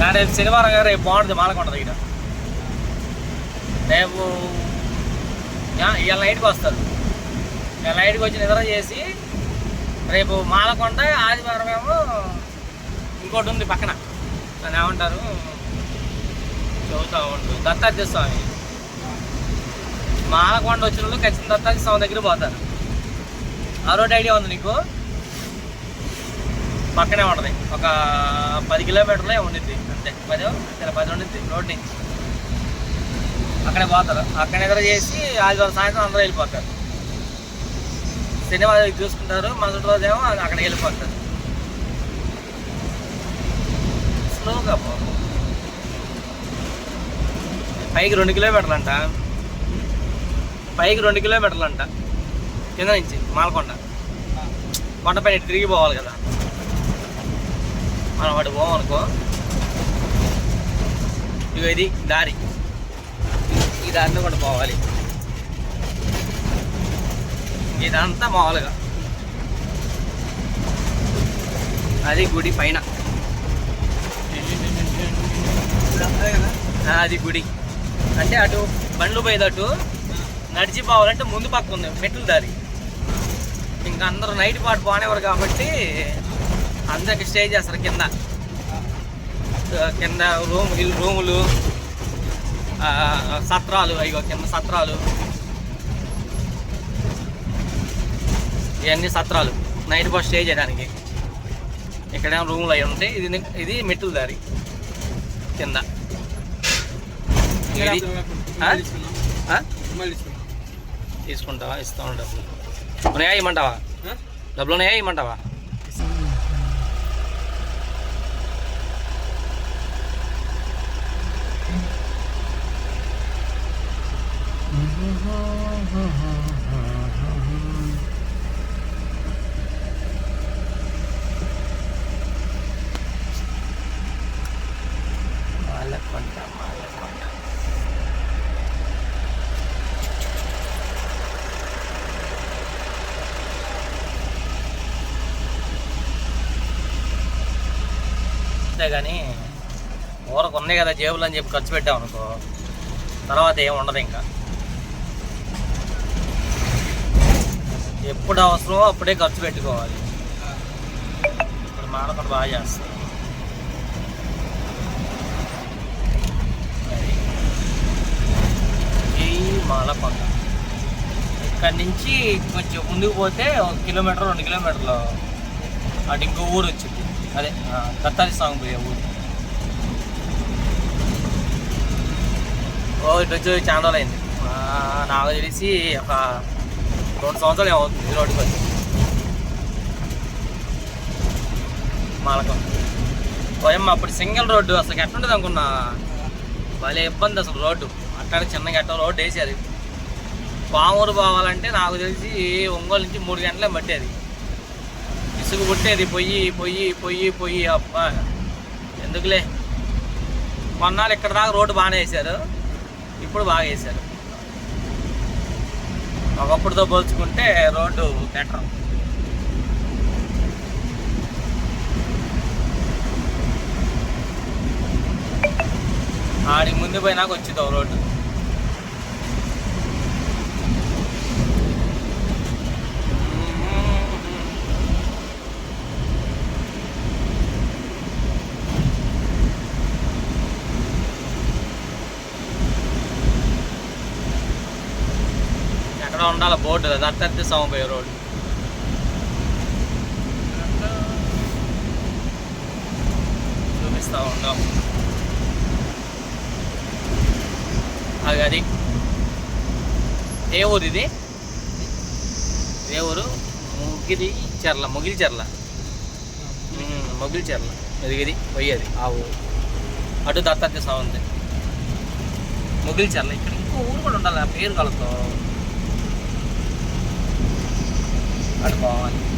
నా రేపు శనివారం గారు రేపు బాగుంటుంది మాలకొండ దగ్గర రేపు ఇవాళ నైట్కి వస్తారు ఇవాళ నైట్కి వచ్చి నిద్ర చేసి రేపు మాలకొండ ఆదివారం ఏమో ఇంకోటి ఉంది పక్కన అని ఏమంటారు చెబుతా ఉంటుంది దత్తాత్రేయ స్వామి మాలకొండ వచ్చిన వాళ్ళు ఖచ్చితంగా దత్తాత్రేయ స్వామి దగ్గర పోతారు ఆ రోడ్ ఐడియా ఉంది నీకు పక్కనే ఉంటుంది ఒక పది కిలోమీటర్లే ఉండిద్ది ఉంటాయి పది ఇక్కడ పది ఉండిద్ది రోడ్ నుంచి. అక్కడే పోతారు. అక్కడ ఎదురు చేసి ఆదివారం సాయంత్రం అందరూ వెళ్ళిపోతారు. శనివారం చూసుకుంటారు మొదటి ఏమో అక్కడ వెళ్ళిపోతారు. స్లోగా పో. పైకి రెండు కిలోమీటర్లు అంట పైకి రెండు కిలోమీటర్లు అంట కింద నుంచి మాలకొండ. కొండపైన ఇటు తిరిగి పోవాలి కదా. మనం వాడు పోవనుకో ఇగో ఇది దారి. ఈ దారిలో కూడా పోవాలి. ఇదంతా మామూలుగా. అది గుడి పైన. అది గుడి. అంటే అటు బండ్లు పోయేదటు నడిచి పోవాలంటే ముందు పక్క ఉంది మెట్లు దారి. ఇంకా అందరూ నైట్ పాటు పోనేవారు కాబట్టి అందరికి స్టే చేస్తారు కింద. కింద రూమ్ రూములు సత్రాలు అయ్యో కింద సత్రాలు. ఇవన్నీ సత్రాలు. నైట్ పాటు స్టే చేయడానికి. ఇక్కడేమో రూములు అవి ఉంటాయి. ఇది ఇది మెట్టుల దారి. కింద? తీసుకుంటావా? ఇస్తాను డబ్బులు? ఉన్నాయా? ఇమ్మంటావా డబ్బులు ఉన్నాయా? ఇమ్మంటావా మాలకొండ మాలకొండ అంతేగాని ఊరకు ఉన్నాయి కదా జేబులు అని చెప్పి ఖర్చు పెట్టాం అనుకో తర్వాత ఏం ఉండదు ఇంకా. ఎప్పుడు అవసరమో అప్పుడే ఖర్చు పెట్టుకోవాలి. ఇప్పుడు మానకుండా బాగా చేస్తాం ఈ మాలకొండ ఇక్కడ నుంచి కొంచెం ముందుకు పోతే ఒక కిలోమీటర్ రెండు కిలోమీటర్లు అటు ఇంకో ఊరు వచ్చింది. అదే ఆ, దత్తారి స్వామి పోయే ఊరు. ఓ ఇటు వచ్చి చాలా రోజులు అయింది. నాకు తెలిసి ఒక రెండు సంవత్సరాలు ఏమవుతుంది ఈ రోడ్డుకి వచ్చి మాలకం. పోయమ్మ అప్పుడు సింగిల్ రోడ్డు అసలు ఎట్లుంటుంది అనుకున్నా. భలే ఇబ్బంది అసలు రోడ్డు. అట్లా చిన్నగా ఎట్ట రోడ్డు వేసేది. పామూరు పోవాలంటే నాకు తెలిసి ఒంగోలు నుంచి మూడు గంటలే పట్టేది. ఇసుగు పుట్టేది పొయ్యి పొయ్యి పొయ్యి పొయ్యి అబ్బా. ఎందుకులే? కొన్నాళ్ళు ఇక్కడ దాకా రోడ్డు బాగానే వేశారు. ఇప్పుడు బాగా వేశారు. ఒకప్పుడుతో పోల్చుకుంటే రోడ్డు బెటర్ ఆడికి ముందు పోయినాక వచ్చింది రోడ్డు. అక్కడ ఉండాలి బోర్డు దత్తత్తి సోమపోయే రోడ్డు చూపిస్తా ఉంటాం అది అది. ఏ ఊరు ఇది? ఏ ఊరు? ముగిలి చెర్ల ముగిలి చెర్ల. ముగిలి చెర్ల. ఎదిగిది పోయేది ఆ ఊరు. అటు దత్తాత్రేయ స్వామి ఉంది ముగిలి చెర్ల ఇక్కడ ఇంకో ఊరు కూడా ఉండాలి ఆ పేరు కలతో Anh còn anh.